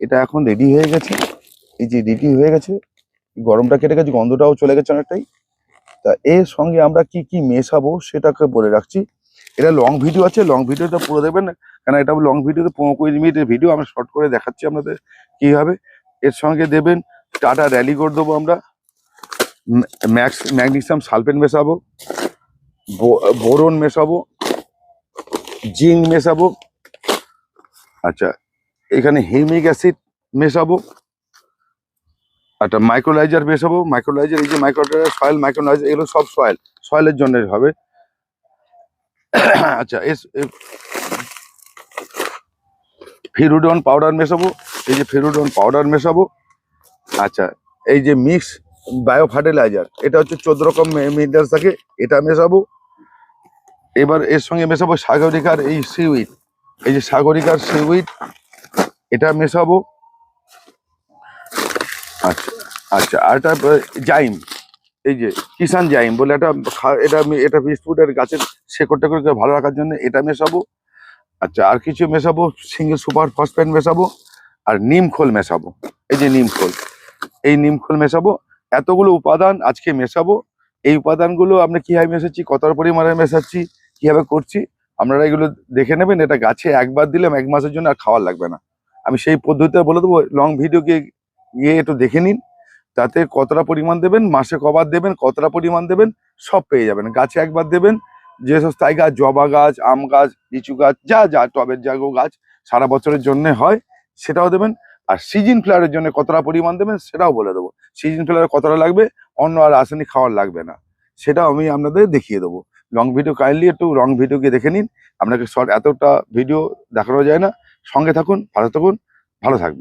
এটা এখন রেডি হয়ে গেছে। এই যে রেডি হয়ে গেছে, গরমটা কেটে গেছে, গন্ধটাও চলে গেছে অনেকটাই। তা এর সঙ্গে আমরা কি কি মেশাবো সেটাকে বলে রাখছি। এটা লং ভিডিও আছে লং ভিডিওটা পুরো দেবেন কেন এটা লং ভিডিওতে পনেরো কুড়ি মিনিটের ভিডিও আমরা শর্ট করে দেখাচ্ছি আপনাদের কি হবে এর সঙ্গে দেবেন টাটা র্যালি করে দেবো আমরা। ম্যাক্স ম্যাগনেসিয়াম সালফেট মেশাবো। বোরন মেশাবো। জিঙ্ক মেশাবো। আচ্ছা এখানে হিউমিক অ্যাসিড মেশাবো, একটা মাইক্রোলাইজার মেশাবো মাইক্রোলাইজার এই যে মাইক্রোলাইজার সয়েল মাইক্রোলাইজার এগুলো সব সয়েল সয়েলের জন্য হবে। আচ্ছা এস ফিরুডন পাউডার মেশাবো, এই যে ফিরুডন পাউডার মেশাবো। আচ্ছা এই যে মিক্স বায়ো ফার্টিলাইজার এটা হচ্ছে চোদ্দ রকম মিনারেলস থাকে, এটা মেশাবো। এবার এর সঙ্গে মেশাবো সাগরিকার এই সিউইড এই যে সাগরিকার সিউইড এটা মেশাবো। আচ্ছা আচ্ছা আর এটা জাইম। এই যে কিষান জাইম বলে এটা আমি- এটা বিস্কুটের গাছের শেকড় টেকড়কে ভালো রাখার জন্য এটা মেশাবো। আচ্ছা আর কিছু মেশাবো, সিঙ্গেল সুপার ফসফেট মেশাবো, আর নিম খোল মেশাবো। এই যে নিম খোল, এই নিম খোল মেশাবো। এতগুলো উপাদান আজকে মেশাবো। এই উপাদানগুলো আমরা কীভাবে মেশাচ্ছি কত পরিমাণে মেশাচ্ছি, কীভাবে করছি, আপনারা এগুলো দেখে নেবেন। এটা গাছে একবার দিলাম, এক মাসের জন্য আর খাওয়ার লাগবে না। আমি সেই পদ্ধতিতে বলে দেবো। লং ভিডিও গিয়ে গিয়ে একটু দেখে নিন। তাতে কতটা পরিমাণ দেবেন, মাসে কবার দেবেন, কতটা পরিমাণ দেবেন, সব পেয়ে যাবেন। গাছে একবার দেবেন যেসব স্থায়ী গাছ, জবা গাছ, আম গাছ, লিচু গাছ, যা যা, টবের জাগো গাছ সারা বছরের জন্য হয়, সেটাও দেবেন। আর সিজন ফ্লাওয়ারের জন্য কতটা পরিমাণ দেবেন, সেটাও বলে দেবো। সিজন ফ্লাওয়ার কতটা লাগবে অন্য আর রাসায়নিক খাওয়ার লাগবে না। সেটাও আমি আপনাদের দেখিয়ে দেবো। লং ভিডিও কাইন্ডলি একটু লং ভিডিও গিয়ে দেখে নিন। আপনাকে শর্ট এতটা ভিডিও দেখানো যায় না। সঙ্গে থাকুন ভালো থাকুন ভালো থাকবেন।